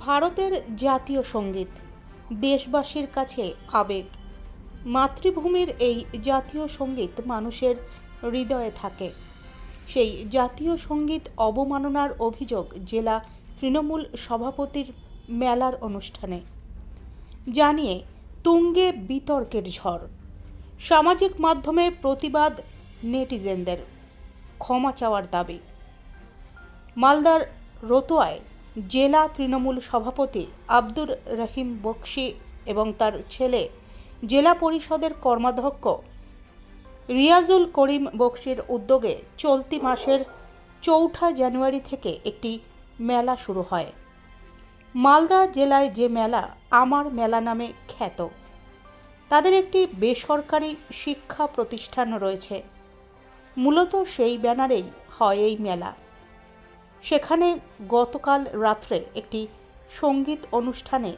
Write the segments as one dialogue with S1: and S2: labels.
S1: ভারতের জাতীয় সংগীত, দেশবাসীর কাছে আবেগ। মাতৃভূমির এই জাতীয় সংগীত মানুষের হৃদয়ে থাকে। সেই জাতীয় সংগীত অবমাননার অভিযোগ জেলা তৃণমূল সভাপতির মেলার অনুষ্ঠানে। জানিয়ে, তুঙ্গে বিতর্কের ঝড়। সামাজিক মাধ্যমে প্রতিবাদ নেটিজেনদের। ক্ষমা চাওয়ার দাবি। মালদার রতোয়ায় জেলা তৃণমূল সভাপতি আব্দুর রহিম বক্সি এবং তার ছেলে জেলা পরিষদের কর্মাধ্যক্ষ রিয়াজুল করিম বক্সির উদ্যোগে চলতি মাসের চৌঠা জানুয়ারি থেকে একটি মেলা শুরু হয়। মালদা জেলায় যে মেলা আমার মেলা নামে খ্যাত, তাদের একটি বেসরকারি শিক্ষা প্রতিষ্ঠান রয়েছে। মূলত সেই ব্যানারেই হয় এই মেলা। সেখানে গতকাল রাত্রে একটি সংগীত অনুষ্ঠানে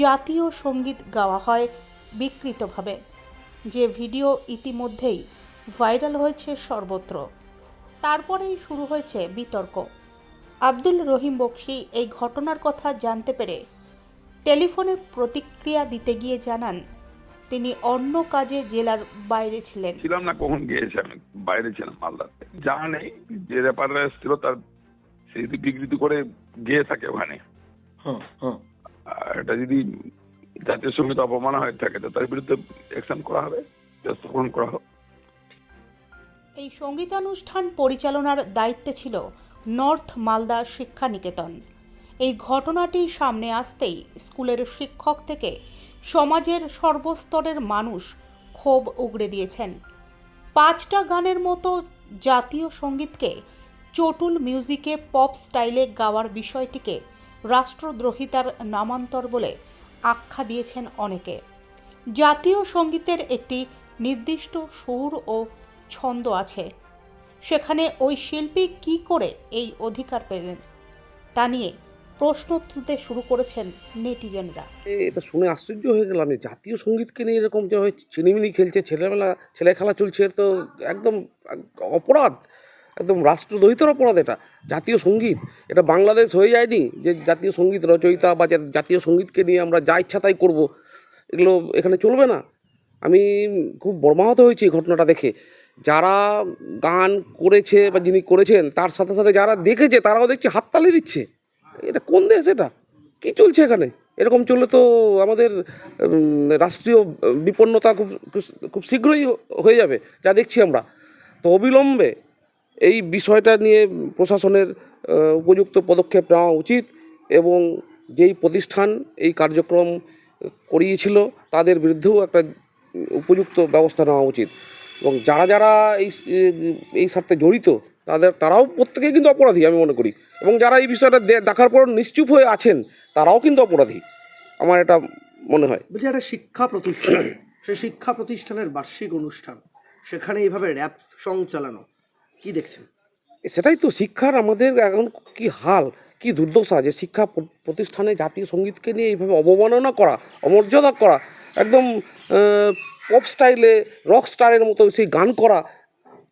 S1: জাতীয় সংগীত গাওয়া হয় বিকৃতভাবে। যে ভিডিও ইতিমধ্যেই ভাইরাল হয়েছে সর্বত্র। তারপরেই শুরু হয়েছে বিতর্ক। আব্দুল রহিম বক্সি এই ঘটনার কথা জানতে পেরে টেলিফোনে প্রতিক্রিয়া দিতে গিয়ে জানান, তিনি অন্য কাজে জেলার বাইরে ছিলেন।
S2: ছিলাম না, কখন গিয়েছি আমি? বাইরে ছিলাম মালদাতে। জানা নেই যে রেপাররা এসেছিল তার স্মৃতি বিকৃতি করে গিয়ে থাকে ওখানে।
S3: হ্যাঁ হ্যাঁ।
S2: এটা যদি জাতীয় সংগীত অপমান হয়ে থাকে তো তার বিরুদ্ধে অ্যাকশন করা হবে গ্রহণ করা হোক।
S1: এই সঙ্গীতানুষ্ঠান পরিচালনার দায়িত্বে ছিল নর্থ মালদা শিক্ষা নিকেতন এই ঘটনাটি সামনে আসতেই স্কুলের শিক্ষক থেকে সমাজের সর্বস্তরের মানুষ ক্ষোভ উগড়ে দিয়েছেন। পাঁচটা গানের মতো জাতীয় সঙ্গীতকে চটুল মিউজিকে পপ স্টাইলে গাওয়ার বিষয়টিকে রাষ্ট্রদ্রোহিতার নামান্তর বলে আখ্যা দিয়েছেন অনেকে। জাতীয় সঙ্গীতের একটি নির্দিষ্ট সুর ও ছন্দ আছে। সেখানে ওই শিল্পী কি করে এই অধিকার পেলেন, তা নিয়ে প্রশ্ন তুলতে শুরু করেছেন নেটিজেনরা।
S3: এটা শুনে আশ্চর্য হয়ে গেলাম জাতীয় সঙ্গীতকে নিয়ে এরকম যে চিনিমিনি খেলছে, ছেলেবেলা ছেলে খেলা চলছে তো একদম অপরাধ। একদম রাষ্ট্রদ্রোহিতার অপরাধ এটা, জাতীয় সংগীত। এটা বাংলাদেশ হয়ে যায়নি যে জাতীয় সংগীত রচয়িতা বা জাতীয় সঙ্গীতকে নিয়ে আমরা যা ইচ্ছা তাই করব, এগুলো এখানে চলবে না। আমি খুব মর্মাহত হয়েছি ঘটনাটা দেখে। যারা গান করেছে বা যিনি করেছেন, তার সাথে সাথে যারা দেখেছে, তারাও দেখছি, হাততালি দিচ্ছে। এটা কোন দেশ এটা? কী চলছে এখানে? এরকম চললে তো আমাদের রাষ্ট্রীয় বিপন্নতা খুব- খুব শীঘ্রই হয়ে যাবে, যা দেখছি আমরা। তো অবিলম্বে এই বিষয়টা নিয়ে প্রশাসনের উপযুক্ত পদক্ষেপ নেওয়া উচিত এবং যেই প্রতিষ্ঠান এই কার্যক্রম করিয়েছিল তাদের বিরুদ্ধেও একটা উপযুক্ত ব্যবস্থা নেওয়া উচিত। এবং যারা যারা এই এই সাথে জড়িত, তাদের, তারাও প্রত্যেকেই কিন্তু অপরাধী আমি মনে করি। এবং যারা এই বিষয়টা দেখার পর নিশ্চুপ হয়ে আছেন, তারাও কিন্তু অপরাধী। আমার এটা মনে হয়।
S4: বলছি, একটা শিক্ষা প্রতিষ্ঠান, সেই শিক্ষা প্রতিষ্ঠানের বার্ষিক অনুষ্ঠান, সেখানে এইভাবে র্যাপ সং চালানো কি দেখছেন?
S3: সেটাই তো শিক্ষার আমাদের এখন কি হাল, কি দুর্দশা যে শিক্ষা প্রতিষ্ঠানে জাতীয় সঙ্গীতকে নিয়ে এইভাবে অবমাননা করা, অমর্যাদা করা, একদম পপ স্টাইলে রক স্টারের মতো সেই গান করা,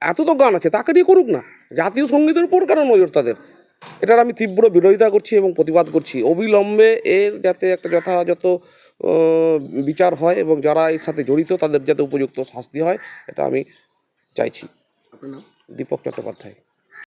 S3: এত তো গান আছে, তাকে নিয়ে করুক না। জাতীয় সঙ্গীতের উপর কেন নজর তাদের? এটার আমি তীব্র বিরোধিতা করছি এবং প্রতিবাদ করছি। অবিলম্বে এর যাতে একটা যথাযথ বিচার হয় এবং যারা এর সাথে জড়িত তাদের যাতে উপযুক্ত শাস্তি হয়, এটা আমি চাইছি।
S4: আপনার নাম?
S3: দীপক চট্টোপাধ্যায়।